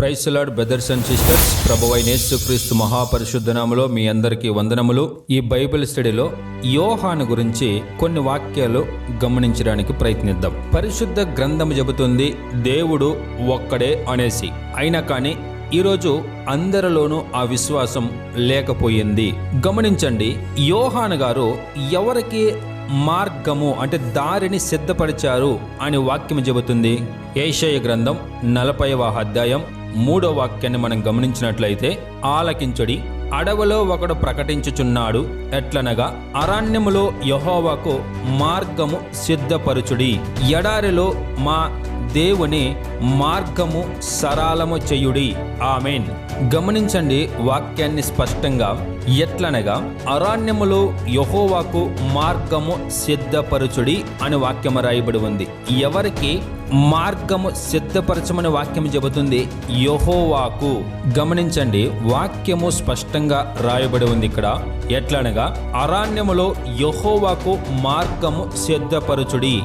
Price brothers and sisters ప్రభువైన యేసుక్రీస్తు మహాపరిశుద్ధనాములో మీ అందరికీ వందనములు. ఈ బైబిల్ స్టడీలో యోహాను గురించి కొన్ని వాక్యాలు గమనించడానికి ప్రయత్నిద్దాం. పరిశుద్ధ గ్రంథం చెబుతుంది దేవుడు ఒక్కడే అనేసి. అయినా కానీ ఈరోజు అందరిలోనూ ఆ విశ్వాసం లేకపోయింది. గమనించండి యోహాను గారు ఎవరికి మార్గము అంటే దారిని సిద్ధపరిచారు అని వాక్యం చెబుతుంది. ఏషయ గ్రంథం నలభైవ అధ్యాయం మూడో వాక్యాన్ని మనం గమనించినట్లయితే ఆలకించడి అడవిలో ఒకడు ప్రకటించుచున్నాడు. ఎట్లనగా అరణ్యములో యహోవాకు మార్గము సిద్ధపరచుడి. ఎడారిలో మా దేవుని మార్గము సరళము చేయుడి. ఆమెన్. గమనించండి వాక్యాన్ని స్పష్టంగా. ఎట్లనగా అరణ్యములో యహోవాకు మార్గము సిద్ధపరచుడి అని వాక్యము రాయబడి ఉంది. ఎవరికి మార్గము సిద్ధపరచమని వాక్యం చెబుతుంది? యహోవాకు. గమనించండి వాక్యము స్పష్టంగా రాయబడి ఉంది ఇక్కడ. ఎట్లనగా అరణ్యములో యహోవాకు మార్గము సిద్ధపరచుడి.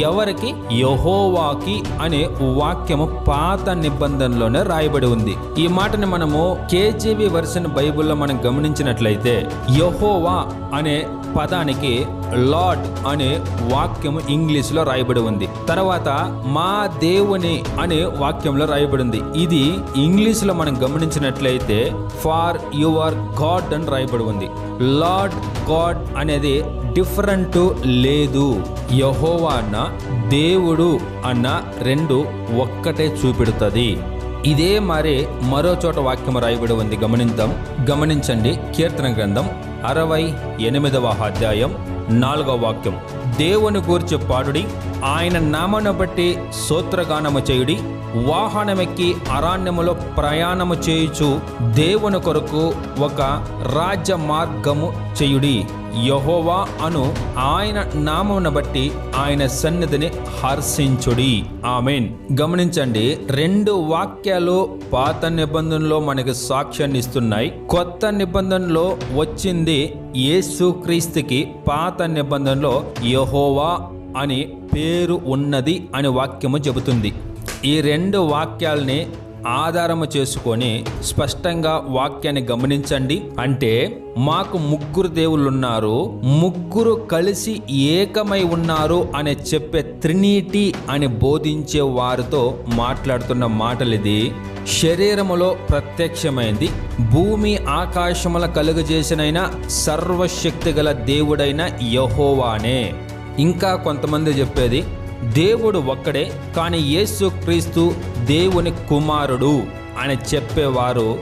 ఎవరికి? యహోవాకి అనే వాక్యము పాత నిబంధనలోనే రాయబడి ఉంది. ఈ మాటని మనము కేజీవి వర్షన్ బైబిల్లో మనం గమనించినట్లయితే యహోవా అనే పదానికి లార్డ్ అనే వాక్యము ఇంగ్లీష్లో రాయబడి ఉంది. తర్వాత మా దేవుని అనే వాక్యంలో రాయబడి ఉంది. ఇది ఇంగ్లీష్లో మనం గమనించినట్లయితే ఫార్ యువర్ గాడ్ అని రాయబడి ఉంది. లార్డ్ గాడ్ అనేది డిఫరెంట్ లేదు. యహోవా అన్న దేవుడు అన్న రెండు ఒక్కటే చూపెడుతుంది. ఇదే మరి మరో చోట వాక్యం రాయబడి ఉంది. గమనిద్దాం గమనించండి. కీర్తన గ్రంథం అరవై ఎనిమిదవ అధ్యాయం నాలుగవ వాక్యం. దేవుని గూర్చి పాడుడి ఆయన నామను బట్టి సూత్రగానము చేయుడి వాహనమెక్కి అరణ్యములో ప్రయాణము చేయుచు దేవుని కొరకు ఒక రాజ్య మార్గము చేయుడి. యహోవా అను ఆయన నామమును బట్టి ఆయన సన్నిధిని హర్షించుడి. ఆమెన్. గమనించండి రెండు వాక్యాలు పాత నిబంధనలో మనకి సాక్ష్యాన్ని ఇస్తున్నాయి. కొత్త నిబంధనలో వచ్చింది యేసుక్రీస్తుకి పాత నిబంధనలో యహోవా అని పేరు ఉన్నది అని వాక్యము చెబుతుంది. ఈ రెండు వాక్యాల్ని ఆధారము చేసుకొని స్పష్టంగా వాక్యాన్ని గమనించండి. అంటే మాకు ముగ్గురు దేవుళ్ళున్నారు ముగ్గురు కలిసి ఏకమై ఉన్నారు అని చెప్పే త్రినీటి అని బోధించే వారితో మాట్లాడుతున్న మాటలిది శరీరములో ప్రత్యక్షమైంది భూమి ఆకాశముల కలుగజేసినైన సర్వశక్తి గల దేవుడైన యహోవానే. ఇంకా కొంతమంది చెప్పేది దేవుడు ఒక్కడే కానీ యేసు క్రీస్తు దేవుని కుమారుడు అని చెప్పేవారు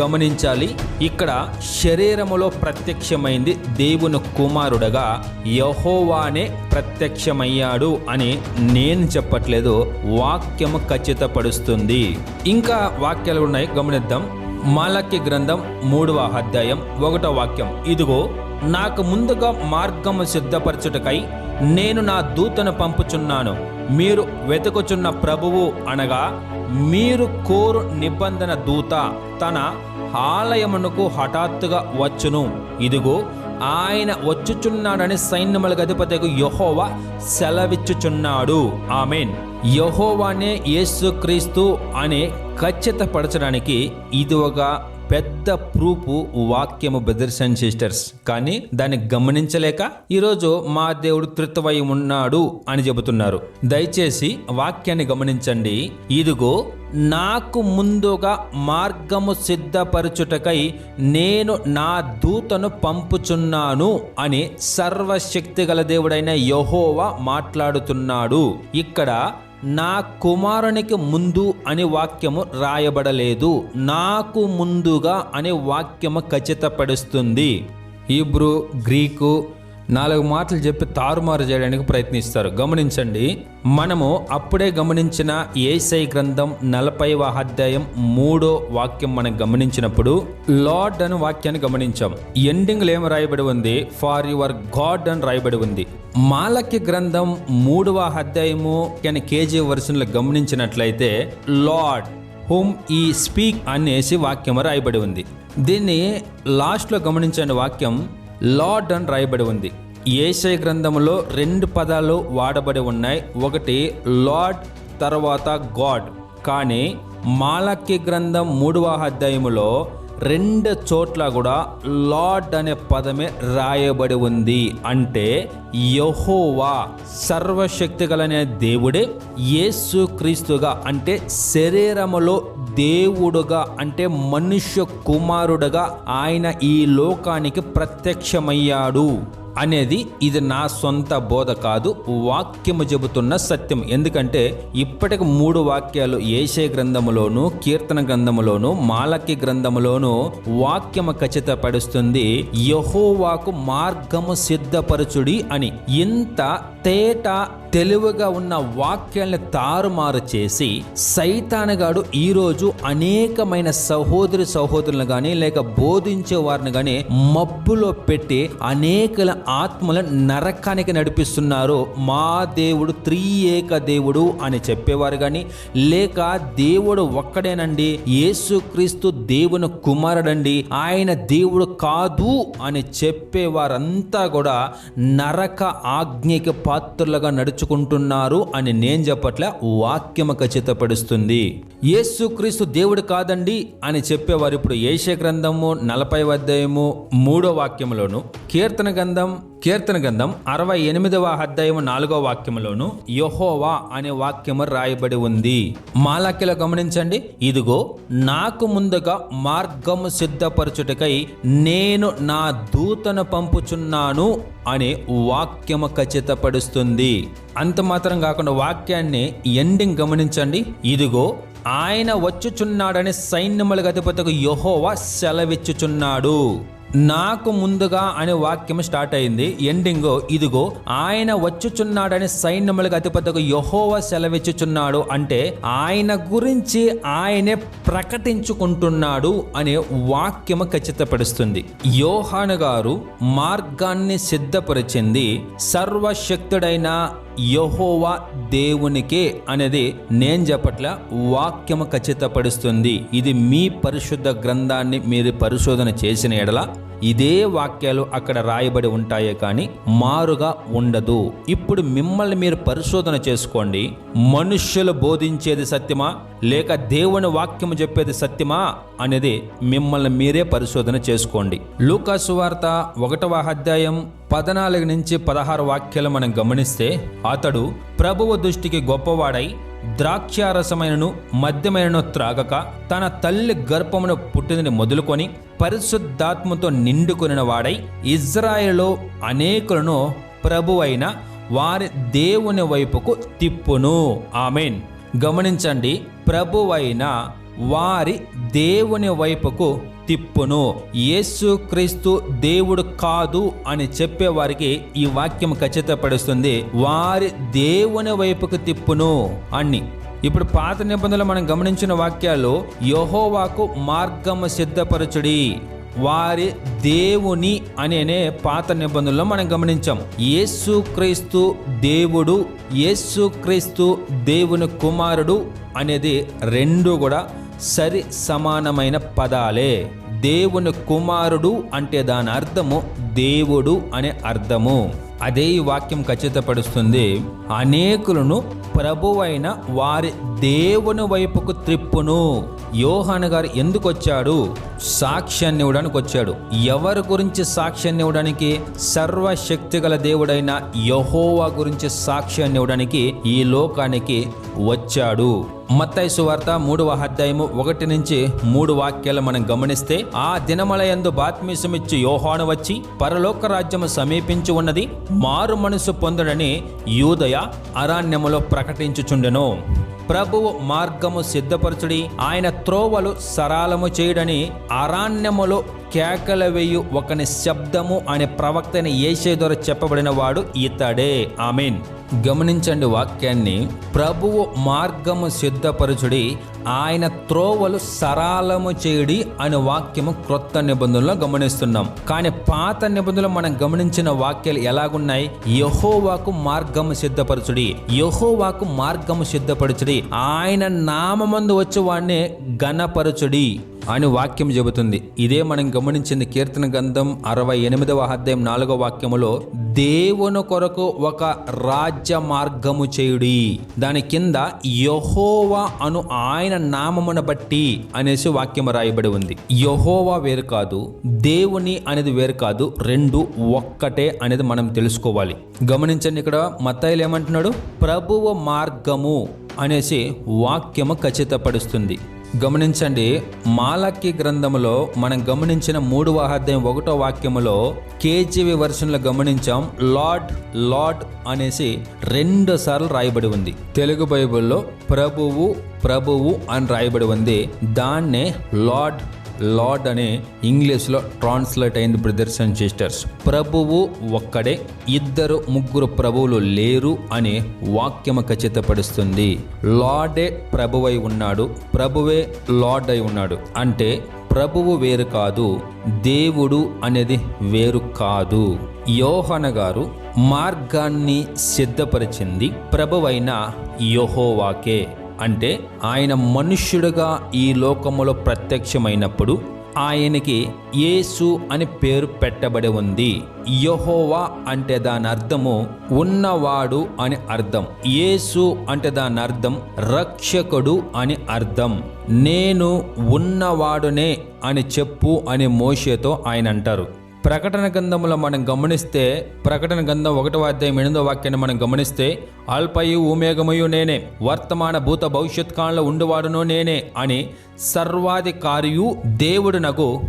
గమనించాలి. ఇక్కడ శరీరములో ప్రత్యక్షమైంది దేవుని కుమారుడగా యహోవానే ప్రత్యక్షమయ్యాడు అని నేను చెప్పట్లేదు వాక్యము ఖచ్చితపరుస్తుంది. ఇంకా వాక్యాలు ఉన్నాయి గమనిద్దాం. మాలక్య గ్రంథం మూడవ అధ్యాయం ఒకటో వాక్యం. ఇదిగో నాకు ముందుగా మార్గము సిద్ధపరచుటకై నేను నా దూతను పంపుచున్నాను. మీరు వెతుకుచున్న ప్రభువు అనగా మీరు కోరు నిబంధన దూత తన ఆలయమునకు హఠాత్తుగా వచ్చును. ఇదిగో ఆయన వచ్చుచున్నాడని సైన్యముల అధిపతికు యహోవా సెలవిచ్చుచున్నాడు. ఆమెన్. యహోవానే యేసుక్రీస్తు అనే ఖచ్చితపరచడానికి ఇది ఒక పెద్ద ప్రూఫ్ వాక్యము బ్రదర్స్ అండ్ సిస్టర్స్ కానీ దాన్ని గమనించలేక ఈరోజు మా దేవుడు త్రిత్వై ఉన్నాడు అని చెబుతున్నారు. దయచేసి వాక్యాన్ని గమనించండి. ఇదిగో నాకు ముందుగా మార్గము సిద్ధపరచుటకై నేను నా దూతను పంపుచున్నాను అని సర్వశక్తి గల దేవుడైన యహోవా మాట్లాడుతున్నాడు. ఇక్కడ నా కుమారునికి ముందు అని వాక్యము రాయబడలేదు. నాకు ముందుగా అనే వాక్యము ఖచ్చితపడుస్తుంది. హీబ్రూ గ్రీకు నాలుగు మాటలు చెప్పి తారుమారు చేయడానికి ప్రయత్నిస్తారు. గమనించండి మనము అప్పుడే గమనించిన ఏసై గ్రంథం నలభైవ అధ్యాయం మూడో వాక్యం మనం గమనించినప్పుడు లార్డ్ అని వాక్యాన్ని గమనించాం. ఎండింగ్లో ఏం రాయబడి ఉంది? ఫార్ యువర్ గాడ్ అని రాయబడి ఉంది. మాలక్య గ్రంథం మూడవ అధ్యాయము కానీ కేజీ వర్షన్లో గమనించినట్లయితే లార్డ్ హోమ్ ఈ స్పీక్ అనేసి వాక్యం రాయబడి ఉంది. దీన్ని లాస్ట్లో గమనించండి వాక్యం లార్డ్ అని రాయబడి ఉంది. ఏషయ గ్రంథంలో రెండు పదాలు వాడబడి ఉన్నాయి. ఒకటి లార్డ్ తర్వాత గాడ్. కానీ మాలక్య గ్రంథం మూడవ అధ్యాయములో రెండు చోట్ల కూడా లార్డ్ అనే పదమే రాయబడి ఉంది. అంటే యహోవా సర్వశక్తి గలనే దేవుడే యేసు క్రీస్తుగా అంటే శరీరములో దేవుడుగా అంటే మనుష్య కుమారుడుగా ఆయన ఈ లోకానికి ప్రత్యక్షమయ్యాడు. అనేది ఇది నా సొంత బోధ కాదు వాక్యము చెబుతున్న సత్యం. ఎందుకంటే ఇప్పటికి మూడు వాక్యాలు ఏషే గ్రంథములోను కీర్తన గ్రంథములోను మాలకి గ్రంథములోను వాక్యము ఖచ్చితపరుస్తుంది యహోవాకు మార్గము సిద్ధపరచుడి అని. ఇంత తేట తెలివిగా ఉన్న వాక్యాల్ని తారుమారు చేసి సైతానగాడు ఈరోజు అనేకమైన సహోదరి సహోదరులను కానీ లేక బోధించే వారిని కానీ మబ్బులో పెట్టి అనేకల ఆత్మలను నరకానికి నడిపిస్తున్నారు. మా దేవుడు త్రియేక దేవుడు అని చెప్పేవారు కానీ లేక దేవుడు ఒక్కడేనండి యేసుక్రీస్తు దేవుని కుమారుడండి ఆయన దేవుడు కాదు అని చెప్పేవారంతా కూడా నరక ఆజ్ఞకి పాత్రులుగా నడుచుకుంటున్నారు అని నేను చెప్పట్ల వాక్యము ఖచ్చితపడుస్తుంది. యేసుక్రీస్తు దేవుడు కాదండి అని చెప్పేవారు ఇప్పుడు ఏషే గ్రంథము నలభై అధ్యాయము మూడో వాక్యములోను కీర్తన గ్రంథం కీర్తన గ్రంథం అరవై ఎనిమిదవ అధ్యాయము నాలుగో వాక్యములోను యహోవా అనే వాక్యము రాయబడి ఉంది. మాలాక్యలో గమనించండి. ఇదిగో నాకు ముందుగా మార్గము సిద్ధపరచుటకై నేను నా దూతను పంపుచున్నాను అనే వాక్యము ఖచ్చితపడుస్తుంది. అంత మాత్రం కాకుండా వాక్యాన్ని ఎండింగ్ గమనించండి. ఇదిగో ఆయన వచ్చుచున్నాడని సైన్యములకు అధిపతకు యహోవా సెలవిచ్చుచున్నాడు. నాకు ముందుగా అనే వాక్యం స్టార్ట్ అయింది. ఎండింగ్ ఇదిగో ఆయన వచ్చుచున్నాడని సైన్యములకు అధిపతికి యహోవ సెలవిచ్చుచున్నాడు అంటే ఆయన గురించి ఆయనే ప్రకటించుకుంటున్నాడు అనే వాక్యము ఖచ్చితపరుస్తుంది. యోహాను గారు మార్గాన్ని సిద్ధపరిచింది సర్వశక్తుడైన యహోవా దేవునికే అనేది నేను చెప్పట్ల వాక్యము ఖచ్చితపరుస్తుంది ఇది మీ పరిశుద్ధ గ్రంథాన్ని మీరు పరిశోధన చేసిన ఎడల ఇదే వాక్యాలు అక్కడ రాయబడి ఉంటాయే కానీ మారుగా ఉండదు. ఇప్పుడు మిమ్మల్ని మీరు పరిశోధన చేసుకోండి. మనుష్యులు బోధించేది సత్యమా? లేక దేవుని వాక్యము చెప్పేది సత్యమా? అనేది మిమ్మల్ని మీరే పరిశోధన చేసుకోండి. లూకాసు వార్త ఒకటవ అధ్యాయం పద్నాలుగు నుంచి పదహారు వాక్యాలు మనం గమనిస్తే అతడు ప్రభువు దృష్టికి గొప్పవాడై ద్రాక్షారసమైనను మద్యమైనను త్రాగక తన తల్లి గర్భమును పుట్టినని మొదలుకొని పరిశుద్ధాత్మతో నిండుకొనిన వాడై ఇజ్రాయేల్లో అనేకులను ప్రభువైన వారి దేవుని వైపుకు తిప్పును. ఆమెన్. గమనించండి ప్రభువైన వారి దేవుని వైపుకు తిప్పును. యేసుక్రీస్తు దేవుడు కాదు అని చెప్పే వారికి ఈ వాక్యం ఖచ్చితపడుస్తుంది వారి దేవుని వైపుకు తిప్పును అని. ఇప్పుడు పాత నిబంధనలు మనం గమనించిన వాక్యాలు యహోవాకు మార్గము సిద్ధపరచుడి. వారి దేవుని అనే పాత నిబంధనలో మనం గమనించాం. యేసుక్రీస్తు దేవుడు యేసుక్రీస్తు దేవుని కుమారుడు అనేది రెండు కూడా సరి సమానమైన పదాలే. దేవుని కుమారుడు అంటే దాని అర్థము దేవుడు అనే అర్థము. అదే ఈ వాక్యం ఖచ్చితపరుస్తుంది. అనేకులను ప్రభువైన వారి దేవుని వైపుకు త్రిప్పును యోహాను గారు ఎందుకు వచ్చాడు సాక్ష్యాన్ని ఇవ్వడానికి వచ్చాడు. ఎవరి గురించి సాక్ష్యాన్ని ఇవ్వడానికి? సర్వశక్తి గల దేవుడైన యహోవా గురించి సాక్ష్యాన్ని ఇవ్వడానికి ఈ లోకానికి వచ్చాడు. మత్తయి సువార్త మూడవ అధ్యాయము ఒకటి నుంచి మూడు వాక్యాలు మనం గమనిస్తే ఆ దినమలయందు బాత్మీసమిచ్చి యోహాను వచ్చి పరలోక రాజ్యము సమీపించి ఉన్నది మారు మనసు పొందడని యూదయ అరణ్యములో ప్రకటించుచుండెను. ప్రభువు మార్గము సిద్ధపరచుడి ఆయన త్రోవలు సరాలము చేయడని అరణ్యములో కేకల వేయు ఒకని శబ్దము అనే ప్రవక్తని ఏసే ద్వారా చెప్పబడిన వాడు ఇతడే. ఆమెన్. గమనించండి వాక్యాన్ని. ప్రభువు మార్గము సిద్ధపరచుడి ఆయన త్రోవలు సరాలము చేయుడి అనే వాక్యము క్రొత్త నిబంధనలో గమనిస్తున్నాం. కానీ పాత నిబంధనలు మనం గమనించిన వాక్యాలు ఎలాగున్నాయి? యహోవాకు మార్గము సిద్ధపరచుడి యహోవాకు మార్గము సిద్ధపరచుడి ఆయన నామందు వచ్చి వాడిని గణపరచుడి అని వాక్యం చెబుతుంది. ఇదే మనం గమనించింది కీర్తన గ్రంథం అరవై ఎనిమిదవ అధ్యాయం నాలుగవ వాక్యములో దేవుని కొరకు ఒక రాజ్య మార్గము చేయుడి. దాని కింద యహోవా అను ఆయన నామమును బట్టి అనేసి వాక్యం రాయబడి ఉంది. యహోవా వేరు కాదు దేవుని అనేది వేరు కాదు రెండు ఒక్కటే అనేది మనం తెలుసుకోవాలి. గమనించండి ఇక్కడ మత్తాయిలు ఏమంటున్నాడు? ప్రభువ మార్గము అనేసి వాక్యము ఖచ్చితపరుస్తుంది. గమనించండి మాలక్య గ్రంథములో మనం గమనించిన మూడు అధ్యాయం ఒకటో వాక్యములో కేజీవి వర్షన్లో గమనించాం లార్డ్ లార్డ్ అనేసి రెండు సార్లు రాయబడి ఉంది. తెలుగు బైబిల్లో ప్రభువు ప్రభువు అని రాయబడి ఉంది. దాన్నే లార్డ్ లార్డ్ అనే ఇంగ్లీష్లో ట్రాన్స్లేట్ అయింది బ్రదర్స్ అండ్ సిస్టర్స్. ప్రభువు ఒక్కడే ఇద్దరు ముగ్గురు ప్రభువులు లేరు అనే వాక్యము ఖచ్చితపరుస్తుంది. లార్డే ప్రభువై ఉన్నాడు ప్రభువే లార్డ్ అయి ఉన్నాడు. అంటే ప్రభువు వేరు కాదు దేవుడు అనేది వేరు కాదు. యోహన గారు మార్గాన్ని సిద్ధపరిచింది ప్రభువైన యోహోవాకే. అంటే ఆయన మనుష్యుడుగా ఈ లోకములో ప్రత్యక్షమైనప్పుడు ఆయనకి యేసు అని పేరు పెట్టబడి ఉంది. యహోవా అంటే దాని అర్థము ఉన్నవాడు అని అర్థం. యేసు అంటే దాని అర్థం రక్షకుడు అని అర్థం. నేను ఉన్నవాడునే అని చెప్పు అని మోషేతో ఆయన అంటారు. ప్రకటన గంధములో మనం గమనిస్తే ప్రకటన గంధం ఒకటో అధ్యాయం ఎనిమిదో వాక్యాన్ని మనం గమనిస్తే అల్పయు ఉమేగమయు నేనే వర్తమాన భూత భవిష్యత్ కాలంలో ఉండువాడును నేనే అని సర్వాధికారియు దేవుడు నాకు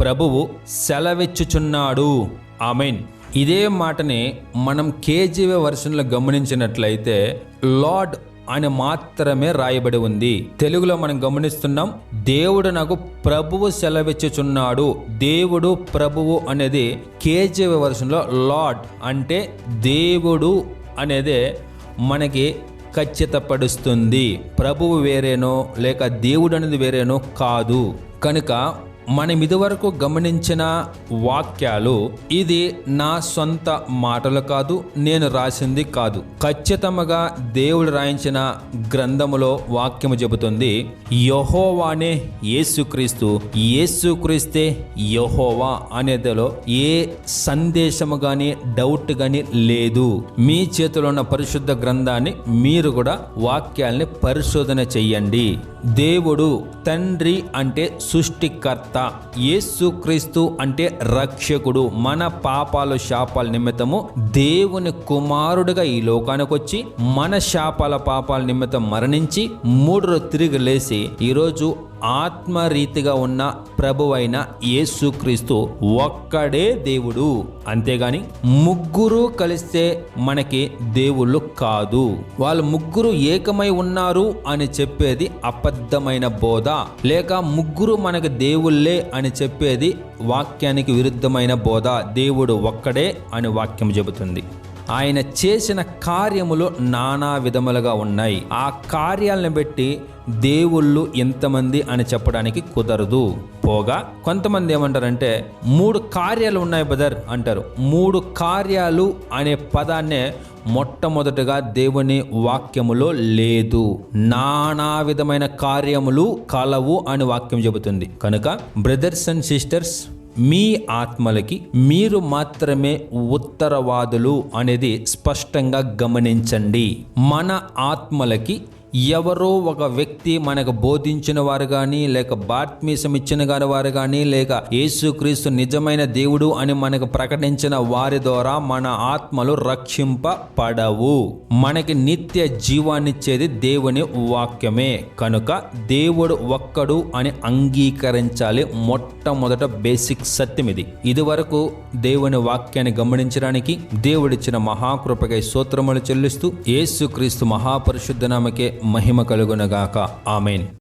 ప్రభువు సెలవిచ్చుచున్నాడు. ఆమెన్. ఇదే మాటని మనం కేజీవే వర్షన్లో గమనించినట్లయితే లార్డ్ అని మాత్రమే రాయబడి ఉంది. తెలుగులో మనం గమనిస్తున్నాం దేవుడు నాకు ప్రభువు సెలవిచ్చుచున్నాడు. దేవుడు ప్రభువు అనేది కేజీ వర్షంలో లార్డ్ అంటే దేవుడు అనేదే మనకి ఖచ్చితపడుస్తుంది. ప్రభువు వేరేనో లేక దేవుడు అనేది వేరేనో కాదు. కనుక మనం ఇదివరకు గమనించిన వాక్యాలు ఇది నా సొంత మాటలు కాదు నేను రాసింది కాదు. ఖచ్చితంగా దేవుడు రాయించిన గ్రంథములో వాక్యము చెబుతుంది యహోవానే యేసుక్రీస్తు యేసుక్రీస్తే యహోవా అనేదిలో ఏ సందేశము కానీ డౌట్ కానీ లేదు. మీ చేతిలో ఉన్న పరిశుద్ధ గ్రంథాన్ని మీరు కూడా వాక్యాల్ని పరిశోధన చెయ్యండి. దేవుడు తండ్రి అంటే సృష్టికర్త యేసుక్రీస్తు అంటే రక్షకుడు. మన పాపాలు శాపాల నిమిత్తము దేవుని కుమారుడుగా ఈ లోకానికి వచ్చి మన శాపాల పాపాల నిమిత్తం మరణించి మూడు తిరిగి లేచి ఈరోజు ఆత్మరీతిగా ఉన్న ప్రభువైన యేసుక్రీస్తు ఒక్కడే దేవుడు. అంతేగాని ముగ్గురు కలిస్తే మనకి దేవుళ్ళు కాదు. వాళ్ళు ముగ్గురు ఏకమై ఉన్నారు అని చెప్పేది అబద్ధమైన బోధ. లేక ముగ్గురు మనకు దేవుళ్ళే అని చెప్పేది వాక్యానికి విరుద్ధమైన బోధ. దేవుడు ఒక్కడే అని వాక్యం చెబుతుంది. ఆయన చేసిన కార్యములు నానా విధములుగా ఉన్నాయి. ఆ కార్యాలను బట్టి దేవుళ్ళు ఎంతమంది అని చెప్పడానికి కుదరదు. పోగా కొంతమంది ఏమంటారంటే మూడు కార్యాలు ఉన్నాయి బదర్ అంటారు. మూడు కార్యాలు అనే పదాన్నే మొట్టమొదటగా దేవుని వాక్యములో లేదు. నానా విధమైన కార్యములు కలవు అని వాక్యం చెబుతుంది. కనుక బ్రదర్స్ అండ్ సిస్టర్స్ మీ ఆత్మలకి మీరు మాత్రమే ఉత్తరవాదులు అనేది స్పష్టంగా గమనించండి. మన ఆత్మలకి ఎవరో ఒక వ్యక్తి మనకు బోధించిన వారు కానీ లేక బాత్మీసం ఇచ్చిన గారి వారు కానీ లేక యేసుక్రీస్తు నిజమైన దేవుడు అని మనకు ప్రకటించిన వారి ద్వారా మన ఆత్మలు రక్షింపబడవు. మనకి నిత్య జీవాన్నిచ్చేది దేవుని వాక్యమే. కనుక దేవుడు ఒక్కడు అని అంగీకరించాలి మొట్టమొదట బేసిక్ సత్యం ఇది. ఇదివరకు దేవుని వాక్యాన్ని గమనించడానికి దేవుడిచ్చిన మహాకృపకై సూత్రములు చెల్లిస్తూ యేసుక్రీస్తు మహాపరిశుద్ధ నామకే మహిమ కలుగునగాక. ఆమెన్.